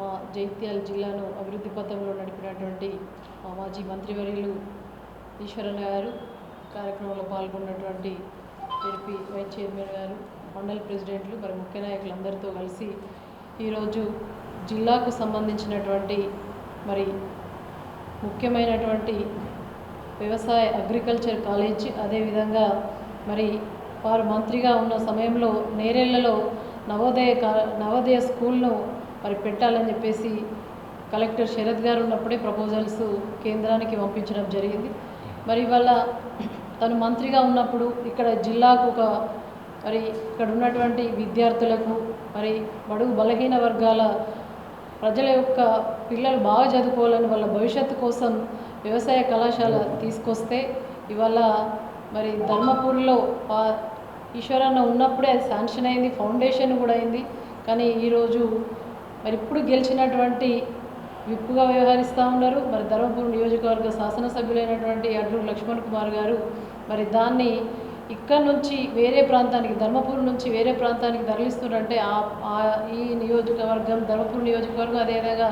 మా జైత్యాల జిల్లాను అభివృద్ధి పథంలో నడిపినటువంటి మా మాజీ మంత్రివర్యులు ఈశ్వరన్న గారు కార్యక్రమంలో పాల్గొన్నటువంటి ఏపీ వైస్ చైర్మన్ గారు మండల ప్రెసిడెంట్లు మరి ముఖ్య నాయకులు అందరితో కలిసి ఈరోజు జిల్లాకు సంబంధించినటువంటి మరి ముఖ్యమైనటువంటి వ్యవసాయ అగ్రికల్చర్ కాలేజ్ అదేవిధంగా మరి వారు మంత్రిగా ఉన్న సమయంలో నేరేళ్ళలో నవోదయ కా నవోదయ స్కూల్ను మరి పెట్టాలని చెప్పేసి కలెక్టర్ శరత్ గారు ఉన్నప్పుడే ప్రపోజల్స్ కేంద్రానికి పంపించడం జరిగింది. మరి ఇవాళ తను మంత్రిగా ఉన్నప్పుడు ఇక్కడ జిల్లాకు ఒక మరి ఇక్కడ ఉన్నటువంటి విద్యార్థులకు మరి బడుగు బలహీన వర్గాల ప్రజల యొక్క పిల్లలు బాగా చదువుకోవాలని వాళ్ళ భవిష్యత్తు కోసం వ్యవసాయ కళాశాల తీసుకొస్తే ఇవాళ మరి ధర్మపూర్లో పా- ఈశ్వరన్న ఉన్నప్పుడే శాంక్షన్ అయింది ఫౌండేషన్ కూడా అయింది. కానీ ఈరోజు మరి ఇప్పుడు గెలిచినటువంటి విప్పుగా వ్యవహరిస్తూ ఉన్నారు. మరి ధర్మపురం నియోజకవర్గ శాసనసభ్యులైనటువంటి అడ్లూరు లక్ష్మణ్ కుమార్ గారు మరి దాన్ని ఇక్కడ నుంచి వేరే ప్రాంతానికి ధర్మపురం నుంచి వేరే ప్రాంతానికి తరలిస్తున్నారంటే ఆ- ఆ ఈ నియోజకవర్గం ధర్మపురం నియోజకవర్గం అదేవిధంగా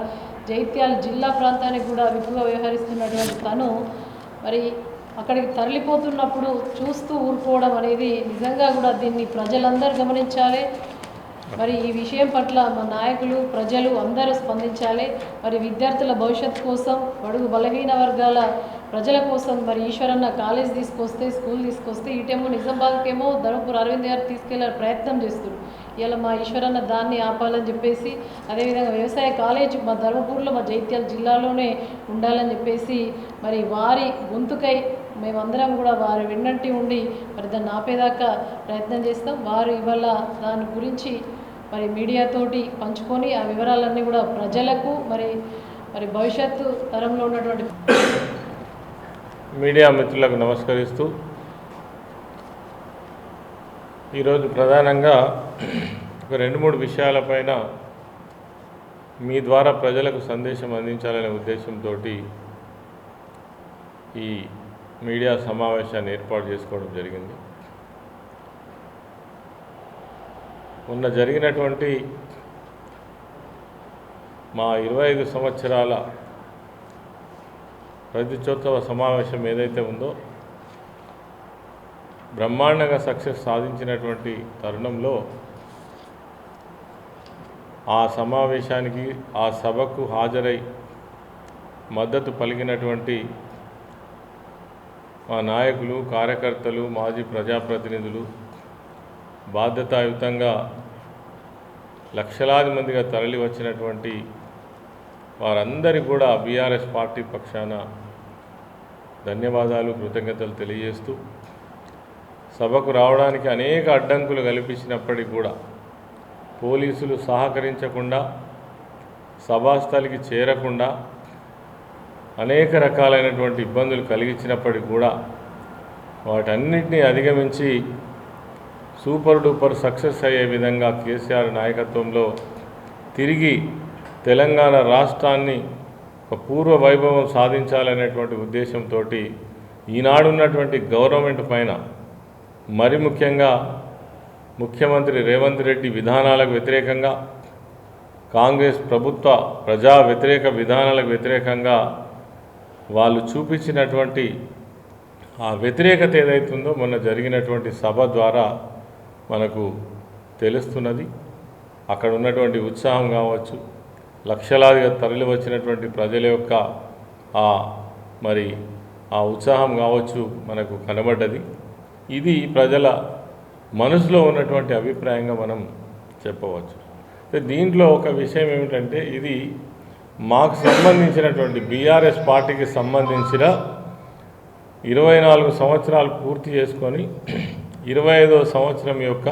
జైత్యాల జిల్లా ప్రాంతానికి కూడా విప్పుగా వ్యవహరిస్తున్నటువంటి తను మరి అక్కడికి తరలిపోతున్నప్పుడు చూస్తూ ఊరుకోవడం అనేది నిజంగా కూడా దీన్ని ప్రజలందరూ గమనించాలి. మరి ఈ విషయం పట్ల మా నాయకులు ప్రజలు అందరూ స్పందించాలి. మరి విద్యార్థుల భవిష్యత్తు కోసం బడుగు బలహీన వర్గాల ప్రజల కోసం మరి ఈశ్వరన్న కాలేజ్ తీసుకొస్తే స్కూల్ తీసుకొస్తే ఇటేమో నిజామాబాద్కేమో ధర్మపూర్ అరవింద్ గారు తీసుకెళ్ళే ప్రయత్నం చేస్తున్నారు ఇలా మా ఈశ్వరన్న దాన్ని ఆపాలని చెప్పేసి అదేవిధంగా వ్యవసాయ కాలేజ్ మా ధర్మపూర్లో మా జైత్యాల జిల్లాలోనే ఉండాలని చెప్పేసి మరి వారి గొంతుకై మేమందరం కూడా వారి వెన్నంటి ఉండి మరి దాన్ని ఆపేదాకా ప్రయత్నం చేస్తాం. వారు ఇవాళ దాని గురించి మరి మీడియాతోటి పంచుకొని ఆ వివరాలన్నీ కూడా ప్రజలకు మరి మరి భవిష్యత్తు తరంలో ఉన్నటువంటి మీడియా మిత్రులకు నమస్కరిస్తూ ఈరోజు ప్రధానంగా ఒక రెండు మూడు విషయాలపైన మీ ద్వారా ప్రజలకు సందేశం అందించాలనే ఉద్దేశంతో ఈ మీడియా సమావేశాన్ని ఏర్పాటు చేసుకోవడం జరిగింది. మొన్న జరిగినటువంటి మా ఇరవై ఐదు సంవత్సరాల రజతోత్సవ సమావేశం ఏదైతే ఉందో బ్రహ్మాండంగా సక్సెస్ సాధించినటువంటి తరుణంలో ఆ సమావేశానికి ఆ సభకు హాజరై మద్దతు పలికినటువంటి మా నాయకులు కార్యకర్తలు మాజీ ప్రజాప్రతినిధులు బాధ్యతాయుతంగా లక్షలాది మందిగా తరలి వచ్చినటువంటి వారందరి కూడా బీఆర్ఎస్ పార్టీ పక్షాన ధన్యవాదాలు కృతజ్ఞతలు తెలియజేస్తూ సభకు రావడానికి అనేక అడ్డంకులు కల్పించినప్పటికీ కూడా పోలీసులు సహకరించకుండా సభాస్థలికి చేరకుండా అనేక రకాలైనటువంటి ఇబ్బందులు కలిగించినప్పటికీ కూడా వాటన్నిటిని అధిగమించి సూపర్ డూపర్ సక్సెస్ అయ్యే విధంగా కేసీఆర్ నాయకత్వంలో తిరిగి తెలంగాణ రాష్ట్రాన్ని ఒక పూర్వ వైభవం సాధించాలనేటువంటి ఉద్దేశంతో ఈనాడున్నటువంటి గవర్నమెంట్ పైన మరి ముఖ్యంగా ముఖ్యమంత్రి రేవంత్ రెడ్డి విధానాలకు వ్యతిరేకంగా కాంగ్రెస్ ప్రభుత్వ ప్రజా వ్యతిరేక విధానాలకు వ్యతిరేకంగా వాళ్ళు చూపించినటువంటి ఆ వ్యతిరేకత ఏదైతుందో మొన్న జరిగినటువంటి సభ ద్వారా మనకు తెలుస్తున్నది. అక్కడ ఉన్నటువంటి ఉత్సాహం కావచ్చు లక్షలాదిగా తరలి వచ్చినటువంటి ప్రజల యొక్క ఆ మరి ఆ ఉత్సాహం కావచ్చు మనకు కనబడ్డది. ఇది ప్రజల మనసులో ఉన్నటువంటి అభిప్రాయంగా మనం చెప్పవచ్చు. దీంట్లో ఒక విషయం ఏమిటంటే ఇది మాకు సంబంధించినటువంటి బీఆర్ఎస్ పార్టీకి సంబంధించిన ఇరవై నాలుగు సంవత్సరాలు పూర్తి చేసుకొని ఇరవై ఐదవ సంవత్సరం యొక్క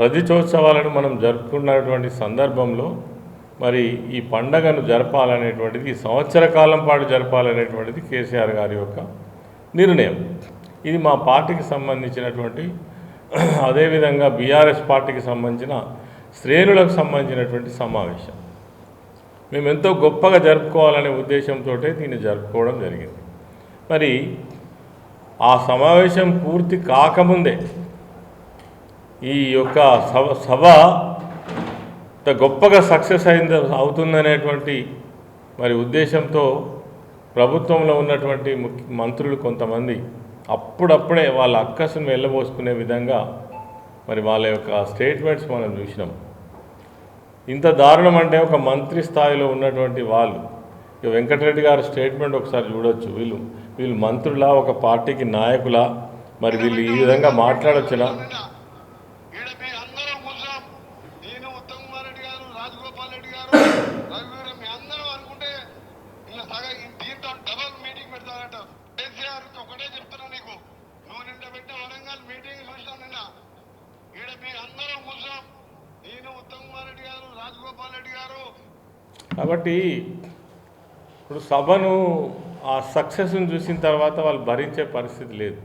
రజతోత్సవాలను మనం జరుపుకున్నటువంటి సందర్భంలో మరి ఈ పండగను జరపాలనేటువంటిది ఈ సంవత్సర కాలం పాటు జరపాలనేటువంటిది కేసీఆర్ గారి యొక్క నిర్ణయం. ఇది మా పార్టీకి సంబంధించినటువంటి అదేవిధంగా బీఆర్ఎస్ పార్టీకి సంబంధించిన శ్రేణులకు సంబంధించినటువంటి సమావేశం. మేము ఎంతో గొప్పగా జరుపుకోవాలనే ఉద్దేశంతో దీన్ని జరుపుకోవడం జరిగింది. మరి ఆ సమావేశం పూర్తి కాకముందే ఈ యొక్క సభ సభ గొప్పగా సక్సెస్ అయింది అవుతుందనేటువంటి మరి ఉద్దేశంతో ప్రభుత్వంలో ఉన్నటువంటి ముఖ్య మంత్రులు కొంతమంది అప్పుడప్పుడే వాళ్ళ అక్కసును వెళ్ళబోసుకునే విధంగా మరి వాళ్ళ యొక్క స్టేట్మెంట్స్ మనం చూసినాం. ఇంత దారుణం అంటే ఒక మంత్రి స్థాయిలో ఉన్నటువంటి వాళ్ళు ఇక వెంకటరెడ్డి గారి స్టేట్మెంట్ ఒకసారి చూడొచ్చు. వీళ్ళు వీళ్ళు మంత్రులా ఒక పార్టీకి నాయకులా? మరి వీళ్ళు ఈ విధంగా మాట్లాడొచ్చునా? కాబట్టి ఇప్పుడు సభను ఆ సక్సెస్ని చూసిన తర్వాత వాళ్ళు భరించే పరిస్థితి లేదు.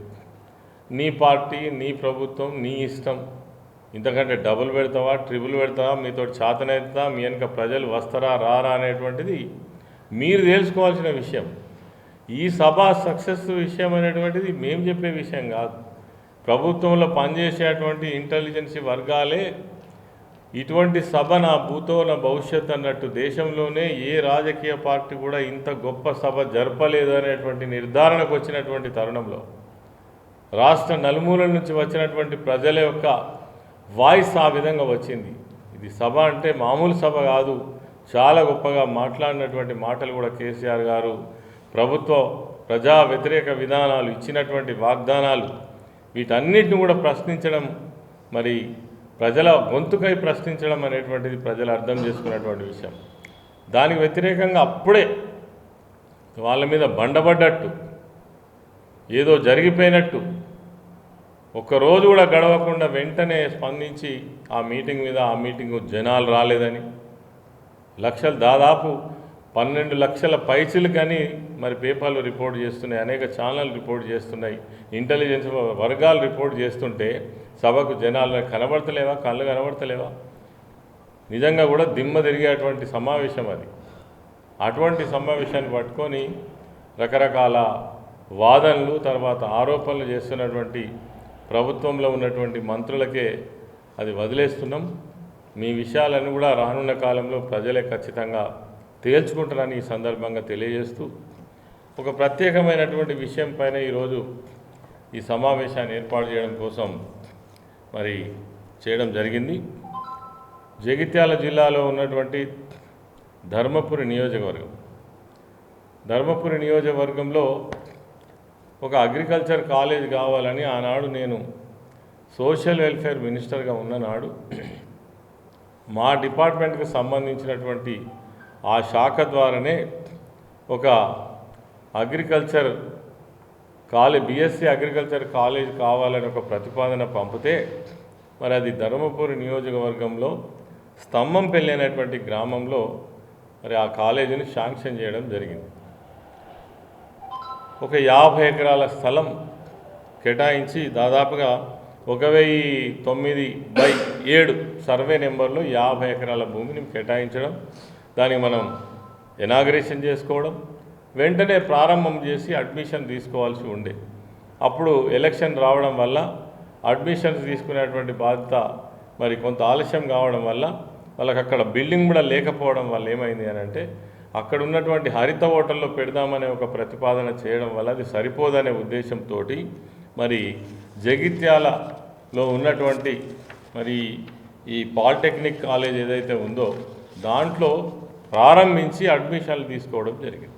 నీ పార్టీ నీ ప్రభుత్వం నీ ఇష్టం. ఇంతకంటే డబుల్ పెడతావా ట్రిపుల్ పెడతావా మీతో చేతనైతుందా మీ వెనుక ప్రజలు వస్తారా రారా అనేటువంటిది మీరు తెలుసుకోవాల్సిన విషయం. ఈ సభ సక్సెస్ విషయం అనేటువంటిది మేము చెప్పే విషయం కాదు. ప్రభుత్వంలో పనిచేసేటువంటి ఇంటెలిజెన్సీ వర్గాలే ఇటువంటి సభ నా భూతో నా భవిష్యత్ అన్నట్టు దేశంలోనే ఏ రాజకీయ పార్టీ కూడా ఇంత గొప్ప సభ జరపలేదు అనేటువంటి నిర్ధారణకు వచ్చినటువంటి తరుణంలో రాష్ట్ర నలుమూలల నుంచి వచ్చినటువంటి ప్రజల యొక్క వాయిస్ ఆ విధంగా వచ్చింది. ఇది సభ అంటే మామూలు సభ కాదు. చాలా గొప్పగా మాట్లాడినటువంటి మాటలు కూడా కేసీఆర్ గారు ప్రభుత్వ ప్రజా వ్యతిరేక విధానాలు ఇచ్చినటువంటి వాగ్దానాలు వీటన్నిటిని కూడా ప్రశ్నించడం మరి ప్రజల గొంతుకై ప్రశ్నించడం అనేటువంటిది ప్రజలు అర్థం చేసుకున్నటువంటి విషయం. దానికి వ్యతిరేకంగా అప్పుడే వాళ్ళ మీద బండబడ్డట్టు ఏదో జరిగిపోయినట్టు ఒక్కరోజు కూడా గడవకుండా వెంటనే స్పందించి ఆ మీటింగ్ మీద ఆ మీటింగ్ జనాలు రాలేదని లక్షలు దాదాపు పన్నెండు లక్షల పైసలు కానీ మరి పేపర్లు రిపోర్ట్ చేస్తున్నాయి అనేక ఛానల్ రిపోర్ట్ చేస్తున్నాయి. ఇంటెలిజెన్స్ వర్గాలు రిపోర్ట్ చేస్తుంటే సభకు జనాలు కనబడతలేవా కళ్ళు కనబడతలేవా? నిజంగా కూడా దిమ్మ తిరిగేటువంటి సమావేశం అది. అటువంటి సమావేశాన్ని పట్టుకొని రకరకాల వాదనలు తర్వాత ఆరోపణలు చేస్తున్నటువంటి ప్రభుత్వంలో ఉన్నటువంటి మంత్రులకే అది వదిలేస్తున్నాం. మీ విషయాలను కూడా రానున్న కాలంలో ప్రజలే ఖచ్చితంగా తేల్చుకుంటారని ఈ సందర్భంగా తెలియజేస్తూ ఒక ప్రత్యేకమైనటువంటి విషయం పైన ఈరోజు ఈ సమావేశాన్ని ఏర్పాటు చేయడం కోసం మరి చేయడం జరిగింది. జగిత్యాల జిల్లాలో ఉన్నటువంటి ధర్మపురి నియోజకవర్గం. ధర్మపురి నియోజకవర్గంలో ఒక అగ్రికల్చర్ కాలేజ్ కావాలని ఆనాడు నేను సోషల్ వెల్ఫేర్ మినిస్టర్గా ఉన్ననాడు మా డిపార్ట్మెంట్కి సంబంధించినటువంటి ఆ శాఖ ద్వారానే ఒక agriculture college BSc agriculture college కావాలని ఒక ప్రతిపాదన పంపితే మరి అది ధర్మపురి నియోజకవర్గంలో స్తంభం అనేటువంటి గ్రామంలో మరి ఆ కాలేజీని శాంక్షన్ చేయడం జరిగింది. ఒక యాభై ఎకరాల స్థలం కేటాయించి దాదాపుగా ఒక వెయ్యి తొమ్మిది బై ఏడు సర్వే నెంబర్లో యాభై ఎకరాల భూమిని కేటాయించడం దానికి మనం ఎనాగ్రేషన్ చేసుకోవడం వెంటనే ప్రారంభం చేసి అడ్మిషన్ తీసుకోవాల్సి ఉండే. అప్పుడు ఎలక్షన్ రావడం వల్ల అడ్మిషన్స్ తీసుకునేటువంటి బాధ్యత మరి కొంత ఆలస్యం కావడం వల్ల వాళ్ళకి అక్కడ బిల్డింగ్ కూడా లేకపోవడం వల్ల ఏమైంది అని అంటే అక్కడ ఉన్నటువంటి హరిత హోటల్లో పెడదామనే ఒక ప్రతిపాదన చేయడం వల్ల అది సరిపోదనే ఉద్దేశంతో మరి జగిత్యాలలో ఉన్నటువంటి మరి ఈ పాలిటెక్నిక్ కాలేజ్ ఏదైతే ఉందో దాంట్లో ప్రారంభించి అడ్మిషన్లు తీసుకోవడం జరిగింది.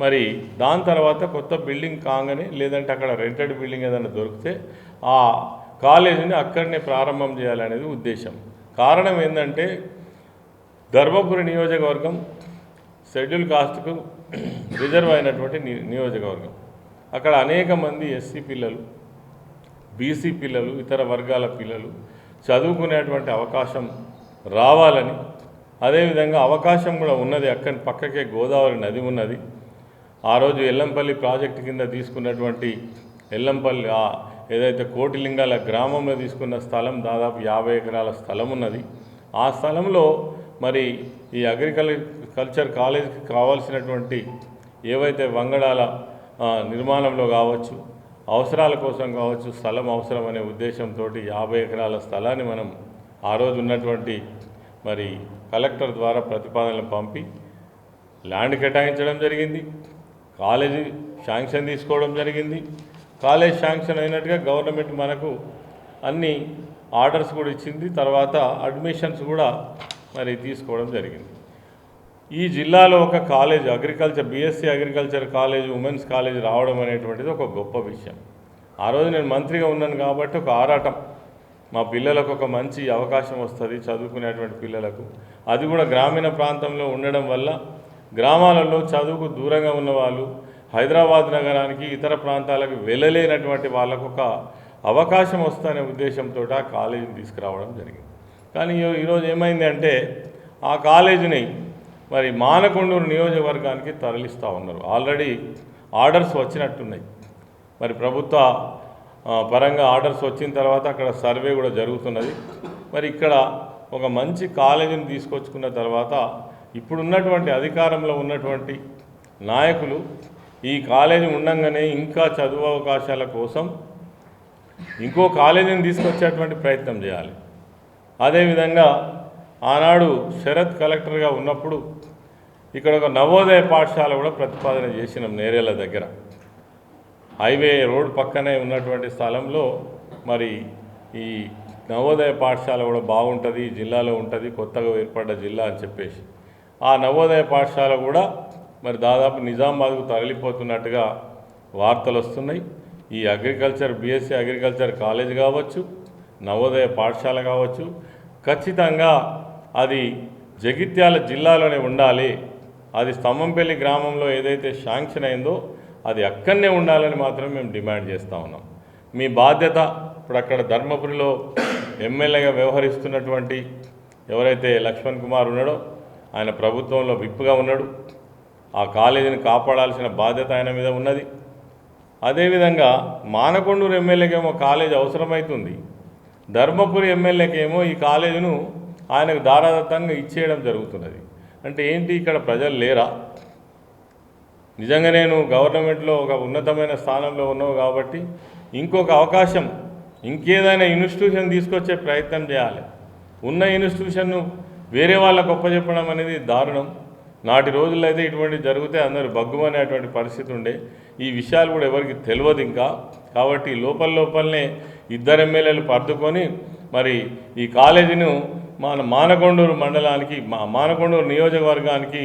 మరి దాని తర్వాత కొత్త బిల్డింగ్ కాగానే లేదంటే అక్కడ రెంటెడ్ బిల్డింగ్ ఏదైనా దొరికితే ఆ కాలేజీని అక్కడనే ప్రారంభం చేయాలనేది ఉద్దేశం. కారణం ఏంటంటే ధర్మపురి నియోజకవర్గం షెడ్యూల్ కాస్ట్కు రిజర్వ్ అయినటువంటి ని- నియోజకవర్గం. అక్కడ అనేక మంది ఎస్సీ పిల్లలు బీసీ పిల్లలు ఇతర వర్గాల పిల్లలు చదువుకునేటువంటి అవకాశం రావాలని అదేవిధంగా అవకాశం కూడా ఉన్నది అక్కడి పక్కకే గోదావరి నది ఉన్నది. ఆ రోజు ఎల్లంపల్లి ప్రాజెక్టు కింద తీసుకున్నటువంటి ఎల్లంపల్లి ఆ ఏదైతే కోటిలింగాల గ్రామంలో తీసుకున్న స్థలం దాదాపు యాభై ఎకరాల స్థలం ఉన్నది. ఆ స్థలంలో మరి ఈ అగ్రికల్ కల్చర్ కాలేజ్కి కావాల్సినటువంటి ఏవైతే వంగడాల నిర్మాణంలో కావచ్చు అవసరాల కోసం కావచ్చు స్థలం అవసరం అనే ఉద్దేశంతో యాభై ఎకరాల స్థలాన్ని మనం ఆ రోజు ఉన్నటువంటి మరి కలెక్టర్ ద్వారా ప్రతిపాదనలు పంపి ల్యాండ్ కేటాయించడం జరిగింది. కాలేజీ శాంక్షన్ తీసుకోవడం జరిగింది. కాలేజ్ శాంక్షన్ అయినట్టుగా గవర్నమెంట్ మనకు అన్ని ఆర్డర్స్ కూడా ఇచ్చింది. తర్వాత అడ్మిషన్స్ కూడా మరి తీసుకోవడం జరిగింది. ఈ జిల్లాలో ఒక college agriculture BSc agriculture college women's college రావడం అనేటువంటిది ఒక గొప్ప విషయం. ఆ రోజు నేను మంత్రిగా ఉన్నాను కాబట్టి ఒక ఆరాటం. మా పిల్లలకు ఒక మంచి అవకాశం వస్తుంది చదువుకునేటువంటి పిల్లలకు. అది కూడా గ్రామీణ ప్రాంతంలో ఉండడం వల్ల గ్రామాలలో చదువుకు దూరంగా ఉన్న వాళ్ళు హైదరాబాద్ నగరానికి ఇతర ప్రాంతాలకు వెళ్ళలేనటువంటి వాళ్ళకు ఒక అవకాశం వస్తుందనే ఉద్దేశంతో ఆ కాలేజీని తీసుకురావడం జరిగింది. కానీ ఈరోజు ఏమైంది అంటే ఆ కాలేజీని మరి మానకొండూరు నియోజకవర్గానికి తరలిస్తూ ఉన్నారు. ఆల్రెడీ ఆర్డర్స్ వచ్చినట్టున్నాయి. మరి ప్రభుత్వ పరంగా ఆర్డర్స్ వచ్చిన తర్వాత అక్కడ సర్వే కూడా జరుగుతున్నది. మరి ఇక్కడ ఒక మంచి కాలేజీని తీసుకొచ్చుకున్న తర్వాత ఇప్పుడున్నటువంటి అధికారంలో ఉన్నటువంటి నాయకులు ఈ కాలేజీ ఉండంగానే ఇంకా చదువు అవకాశాల కోసం ఇంకో కాలేజీని తీసుకొచ్చేటువంటి ప్రయత్నం చేయాలి. అదేవిధంగా ఆనాడు శరత్ కలెక్టర్గా ఉన్నప్పుడు ఇక్కడ ఒక నవోదయ పాఠశాల కూడా ప్రతిపాదన చేసినాం నేరేళ్ళ దగ్గర. హైవే రోడ్ పక్కనే ఉన్నటువంటి స్థలంలో మరి ఈ నవోదయ పాఠశాల కూడా బాగుంటుంది ఈ జిల్లాలో ఉంటుంది కొత్తగా ఏర్పడ్డ జిల్లా అని చెప్పేసి. ఆ నవోదయ పాఠశాల కూడా మరి దాదాపు నిజామాబాద్కు తరలిపోతున్నట్టుగా వార్తలు వస్తున్నాయి. ఈ అగ్రికల్చర్ బీఎస్సీ అగ్రికల్చర్ కాలేజ్ కావచ్చు నవోదయ పాఠశాల కావచ్చు ఖచ్చితంగా అది జగిత్యాల జిల్లాలోనే ఉండాలి. అది స్తంభంపల్లి గ్రామంలో ఏదైతే శాంక్షన్ అయిందో అది అక్కడనే ఉండాలని మాత్రం మేము డిమాండ్ చేస్తూ ఉన్నాం. మీ బాధ్యత ఇప్పుడు అక్కడ ధర్మపురిలో ఎమ్మెల్యేగా వ్యవహరిస్తున్నటువంటి ఎవరైతే లక్ష్మణ్ కుమార్ ఉన్నాడో ఆయన ప్రభుత్వంలో విప్పుగా ఉన్నాడు. ఆ కాలేజీని కాపాడాల్సిన బాధ్యత ఆయన మీద ఉన్నది. అదేవిధంగా మానకొండూరు ఎమ్మెల్యేకేమో కాలేజ్ అవసరమవుతుంది ధర్మపురి ఎమ్మెల్యేకేమో ఈ కాలేజీను ఆయనకు దారాదత్తంగా ఇచ్చేయడం జరుగుతున్నది. అంటే ఏంటి? ఇక్కడ ప్రజలు లేరా? నిజంగా నేను గవర్నమెంట్లో ఒక ఉన్నతమైన స్థానంలో ఉన్నావు కాబట్టి ఇంకొక అవకాశం ఇంకేదైనా ఇన్స్టిట్యూషన్ తీసుకొచ్చే ప్రయత్నం చేయాలి. ఉన్న ఇన్స్టిట్యూషన్ను వేరే వాళ్ళకు ఒప్పచెప్పడం అనేది దారుణం. నాటి రోజుల్లో అయితే ఇటువంటి జరిగితే అందరూ బగ్గుమనేటువంటి పరిస్థితి ఉండే. ఈ విషయాలు కూడా ఎవరికి తెలియదు ఇంకా. కాబట్టి లోపల లోపలనే ఇద్దరు ఎమ్మెల్యేలు పర్దుకొని మరి ఈ కాలేజీను మన మానకొండూరు మండలానికి మా మానకొండూరు నియోజకవర్గానికి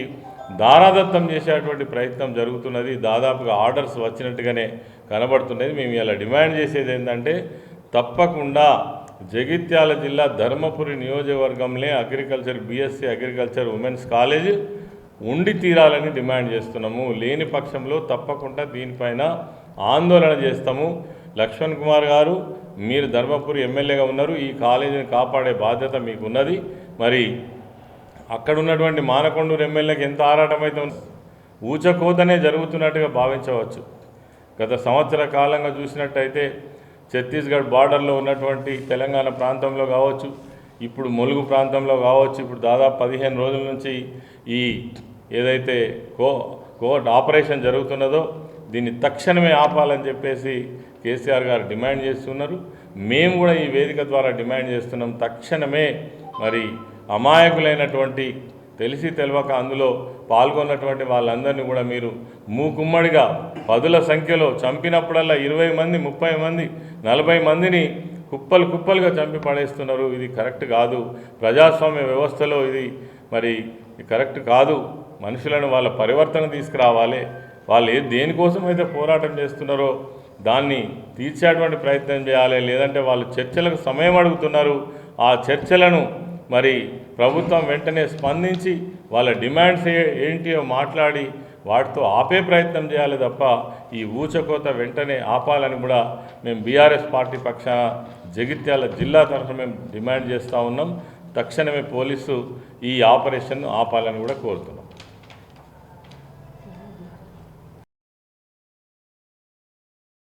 దారాదత్తం చేసేటువంటి ప్రయత్నం జరుగుతున్నది. దాదాపుగా ఆర్డర్స్ వచ్చినట్టుగానే కనబడుతున్నది. మేము ఇలా డిమాండ్ చేసేది ఏంటంటే తప్పకుండా జగిత్యాల జిల్లా ధర్మపురి నియోజకవర్గంలో agriculture BSc agriculture women's college ఉండి తీరాలని డిమాండ్ చేస్తున్నాము. లేని పక్షంలో తప్పకుండా దీనిపైన ఆందోళన చేస్తాము. లక్ష్మణ్ కుమార్ గారు మీరు ధర్మపురి ఎమ్మెల్యేగా ఉన్నారు. ఈ కాలేజీని కాపాడే బాధ్యత మీకున్నది. మరి అక్కడ ఉన్నటువంటి మానకొండూరు ఎమ్మెల్యేకి ఎంత ఆరాటమైతే ఉంది ఊచకోతనే జరుగుతున్నట్టుగా భావించవచ్చు. గత సంవత్సర కాలంగా చూసినట్టయితే ఛత్తీస్గఢ్ బార్డర్లో ఉన్నటువంటి తెలంగాణ ప్రాంతంలో కావచ్చు ఇప్పుడు ములుగు ప్రాంతంలో కావచ్చు ఇప్పుడు దాదాపు పదిహేను రోజుల నుంచి ఈ ఏదైతే కో కోర్ట్ ఆపరేషన్ జరుగుతున్నదో దీన్ని తక్షణమే ఆపాలని చెప్పేసి కేసీఆర్ గారు డిమాండ్ చేస్తున్నారు. మేము కూడా ఈ వేదిక ద్వారా డిమాండ్ చేస్తున్నాం. తక్షణమే మరి అమాయకులైనటువంటి తెలిసి తెలియక అందులో పాల్గొన్నటువంటి వాళ్ళందరినీ కూడా మీరు మూకుమ్మడిగా పదుల సంఖ్యలో చంపినప్పుడల్లా ఇరవై మంది ముప్పై మంది నలభై మందిని కుప్పలు కుప్పలుగా చంపి పడేస్తున్నారు. ఇది కరెక్ట్ కాదు. ప్రజాస్వామ్య వ్యవస్థలో ఇది మరి కరెక్ట్ కాదు. మనుషులను వాళ్ళ పరివర్తన తీసుకురావాలి. వాళ్ళు ఏ దేనికోసం అయితే పోరాటం చేస్తున్నారో దాన్ని తీర్చేటువంటి ప్రయత్నం చేయాలి. లేదంటే వాళ్ళు చర్చలకు సమయం అడుగుతున్నారు. ఆ చర్చలను మరి ప్రభుత్వం వెంటనే స్పందించి వాళ్ళ డిమాండ్స్ ఏంటియో మాట్లాడి వాటితో ఆపే ప్రయత్నం చేయాలి తప్ప ఈ ఊచకోత వెంటనే ఆపాలని కూడా మేము బీఆర్ఎస్ పార్టీ పక్షాన జగిత్యాల జిల్లా తరఫున మేము డిమాండ్ చేస్తూ ఉన్నాం. తక్షణమే పోలీసు ఈ ఆపరేషన్ను ఆపాలని కూడా కోరుతున్నాం.